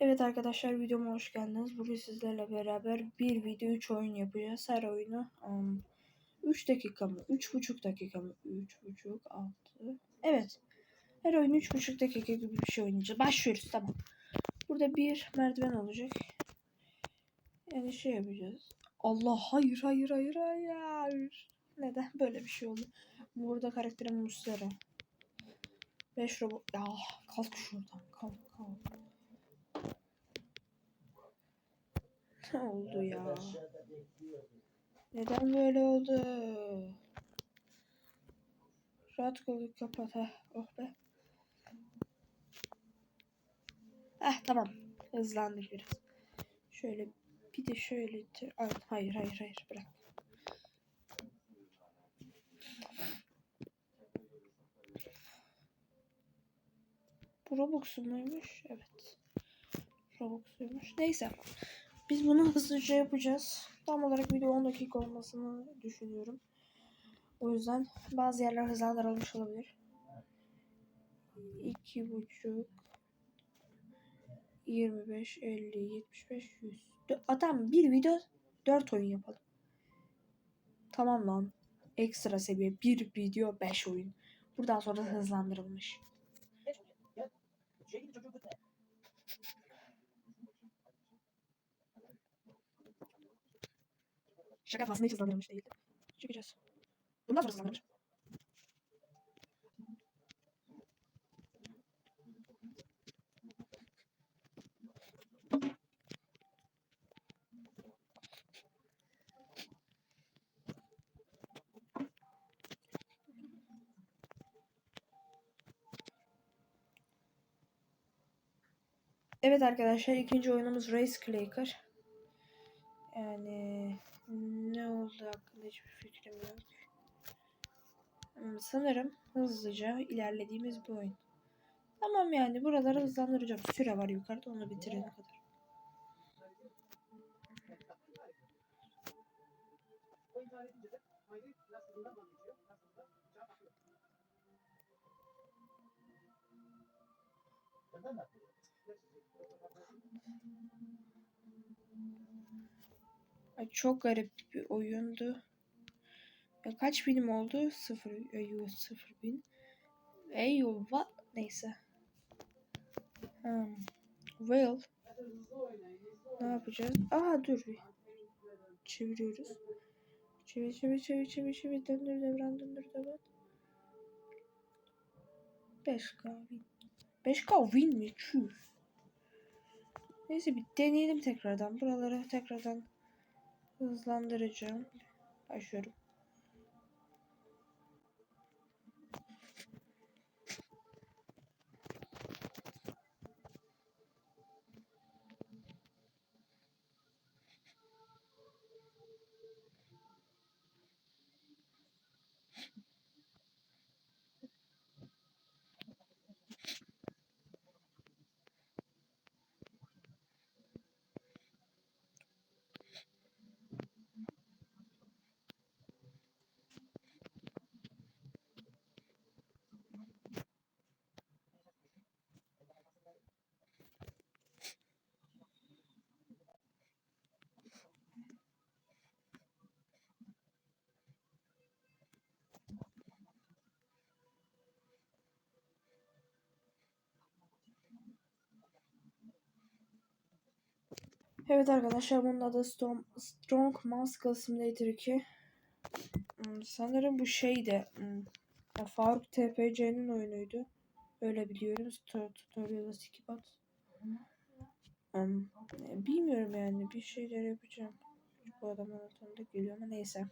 Evet arkadaşlar videoma hoş geldiniz. Bugün sizlerle beraber bir video 3 oyun yapacağız. Her oyunu um, 3 dakika mı? 3,5 dakika mı? 3,5 6 Evet. Her oyun 3,5 dakika gibi bir şey oynayacağız. Başlıyoruz tamam. Burada bir merdiven olacak. Yani şey yapacağız. Allah hayır hayır hayır hayır. Neden böyle bir şey oldu? Burada karakterim Muslera. 5 robot. Ya kalk şuradan. Kalk kalk. Ne oldu ya? Neden böyle oldu? Rahat kolu kapat ha. Oh be. Eh tamam. Hızlandık biraz. Şöyle bir de şöyle. Ay, hayır hayır hayır bırak. Bu Robux'un muymuş? Evet. Robux'uymuş. Neyse. Biz bunu hızlıca yapacağız. Tam olarak video 10 dakika olmasını düşünüyorum. O yüzden bazı yerler hızlandırılmış olabilir. 2.5 25 50 75 100 Adam bir video 4 oyun yapalım. Tamam lan. Ekstra seviye bir video 5 oyun. Buradan sonra hızlandırılmış. Şaka aslında hiç hızlandırılmış değildi. Çıkacağız. Bundan sonra hızlandırılmış. Evet arkadaşlar ikinci oyunumuz Race Claker. Yani oldu hakkında hiçbir fikrim yok. Hmm, Sanırım hızlıca ilerlediğimiz bir oyun. Tamam yani buraları hızlandıracağım. Süre var yukarıda onu bitirene kadar. Çok garip bir oyundu. Ya kaç binim oldu? Sıfır, eyvah sıfır bin. Eyvah neyse. Hmm. Well. Ne yapacağız? Aa dur bir. Çeviriyoruz. Çevir çevir çevir çevir çevir. Döndür devran döndür devran. 5K win. 5K win mi? Çüş. Neyse bir deneyelim tekrardan. Buraları tekrardan hızlandıracağım. Başlıyorum. Evet arkadaşlar bunun adı Storm, Strong Muscle Simulator 2. Hmm, sanırım bu şeydi. Hmm, Faruk TPC'nin oyunuydu. Öyle biliyorum. Tutor- Tutorial'ı skip at. Bilmiyorum yani. Bir şeyler yapacağım. Bu adamın tanıdık geliyor ama neyse.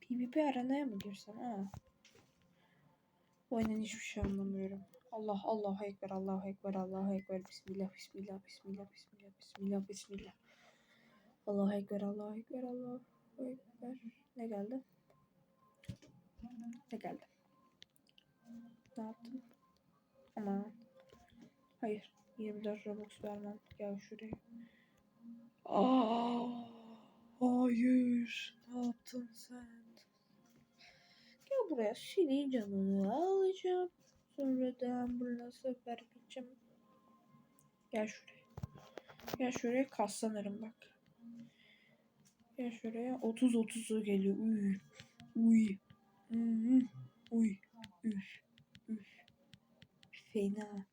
PvP arenaya mı girsem? Ha. Bu oyundan hiçbir şey anlamıyorum. Allah Allahu Ekber Allahu Ekber Allahu Ekber. Bismillah Bismillah Bismillah Bismillah Bismillah Bismillah. Allahu Ekber Allahu Ekber Allahu Ekber. Ne geldi? Ne geldi? Ne yaptım? Aman. Hayır. 24 Robux vermem. Gel şuraya. Aa, Hayır. Ne yaptın sen? Gel buraya. Senin canını alacağım Sonra da sefer gideceğim. Gel şuraya. Gel şuraya kaslanırım bak. Gel şuraya 30 30'u geliyor. Uy. Uy. Hmm. Uy. Üf. Üf. Fena.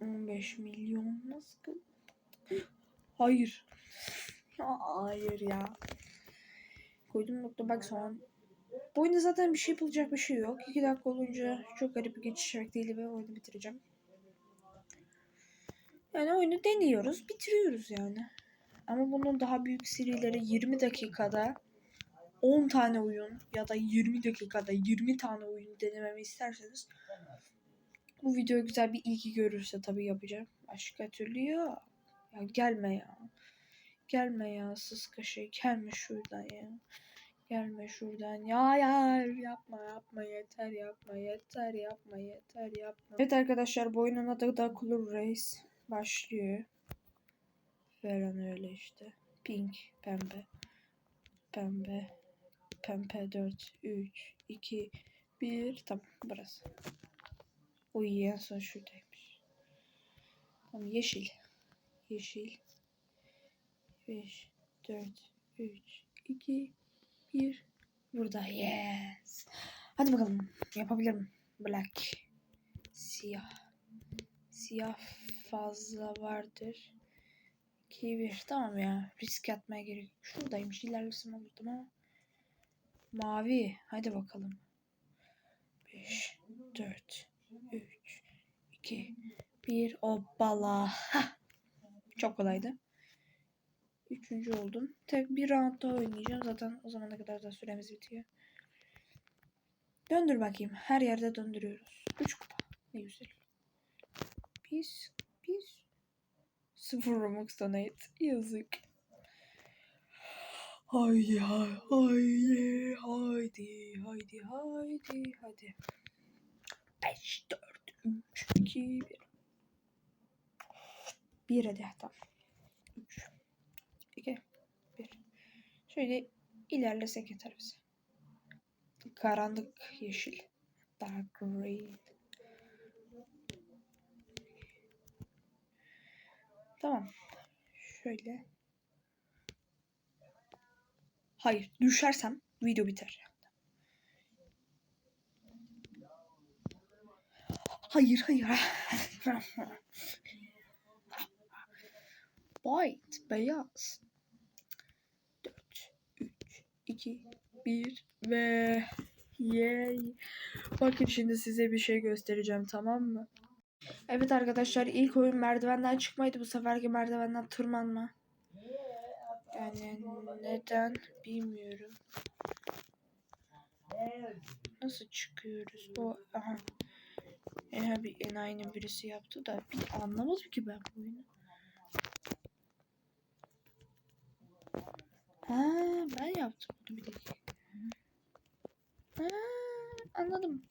15 milyon nasıl? Hayır. Hayır ya. Koydum nokta bak son. Bu oyunda zaten bir şey yapılacak bir şey yok. 2 dakika olunca çok garip bir geçiş efektiyle ve oyunu bitireceğim. Yani oyunu deniyoruz, bitiriyoruz yani. Ama bunun daha büyük serileri 20 dakikada 10 tane oyun ya da 20 dakikada 20 tane oyun denememi isterseniz bu video güzel bir ilgi görürse tabii yapacağım. Başka türlü ya. Ya gelme ya. Gelme ya sıska şey. Gelme şuradan ya. Gelme şuradan. Ya ya yapma yapma yeter yapma yeter yapma yeter yapma. Evet arkadaşlar bu oyunun adı da Color Race başlıyor. Veren öyle işte. Pink, pembe, pembe, pembe 4, 3, 2, 1. Tamam burası. Uy en son şuradaymış. Tamam yeşil. Yeşil. 5, 4, 3, 2, 1. Burada yes. Hadi bakalım yapabilirim. Black. Siyah. Siyah fazla vardır. 2, 1. Tamam ya. Risk atmaya gerek. Şuradaymış. İlerlesem olurdum ama. Mavi. Hadi bakalım. 5, 4, 3, 2, 1. Hoppala. Hah. Çok kolaydı. Üçüncü oldum. Tek bir round daha oynayacağım. Zaten o zamana kadar da süremiz bitiyor. Döndür bakayım. Her yerde döndürüyoruz. Üç kupa. Ne güzel. Biz, biz. Sıfır Robux donate. Yazık. Haydi, haydi, haydi, haydi, haydi, haydi. 5, 4, 3, 2, 1. Bir hadi tamam. 3, 2, 1. Şöyle ilerlesek yeter bize. Karanlık yeşil. Dark green. Tamam. Şöyle. Hayır. Düşersem video biter. Hayır hayır. White. Beyaz. 4, 3, 2, 1 ve yay. Bakın şimdi size bir şey göstereceğim tamam mı? Evet arkadaşlar ilk oyun merdivenden çıkmaydı bu seferki merdivenden tırmanma. Yani neden bilmiyorum. Nasıl çıkıyoruz? Bu aha. Eğer bir enayinin birisi yaptı da bir anlamadım ki ben bu oyunu. Ben yaptım bunu bir dakika. Anladım.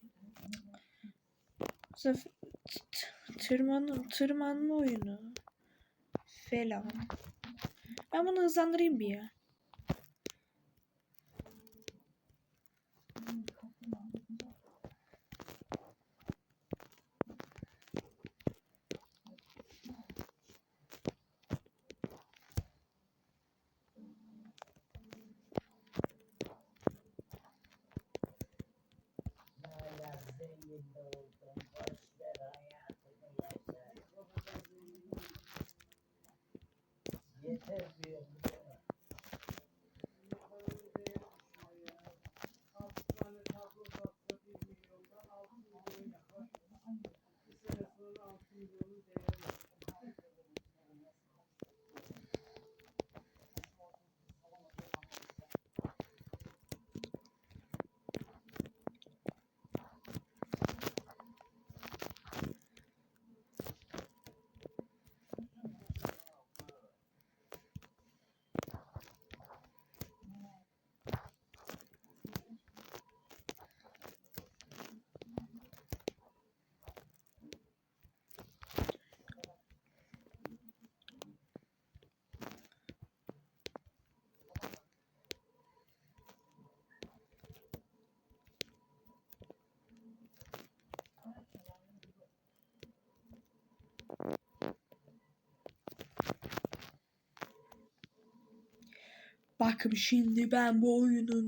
Tırman tırmanma oyunu falan. Ben bunu hızlandırayım bir ya. Yeter diyorum. Bakın şimdi ben bu oyunun